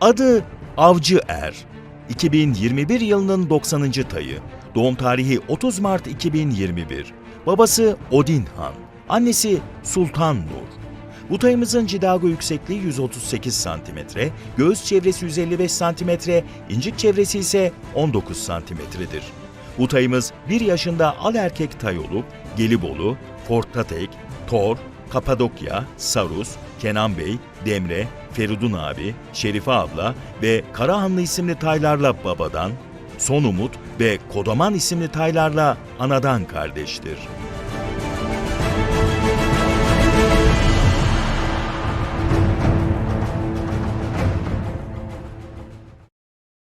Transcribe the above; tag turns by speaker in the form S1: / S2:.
S1: Adı Avcı Er. 2021 yılının 90. tayı. Doğum tarihi 30 Mart 2021. Babası Odin Han. Annesi Sultan Nur. Butayımızın cidago yüksekliği 138 cm, göğüs çevresi 155 cm, incik çevresi ise 19 cm'dir. Butayımız 1 yaşında al erkek tay olup Gelibolu, Fortatek, Tor, Kapadokya, Sarus, Kenan Bey, Demre, Feridun abi, Şerife abla ve Karahanlı isimli taylarla babadan, Son Umut ve Kodaman isimli taylarla anadan kardeştir.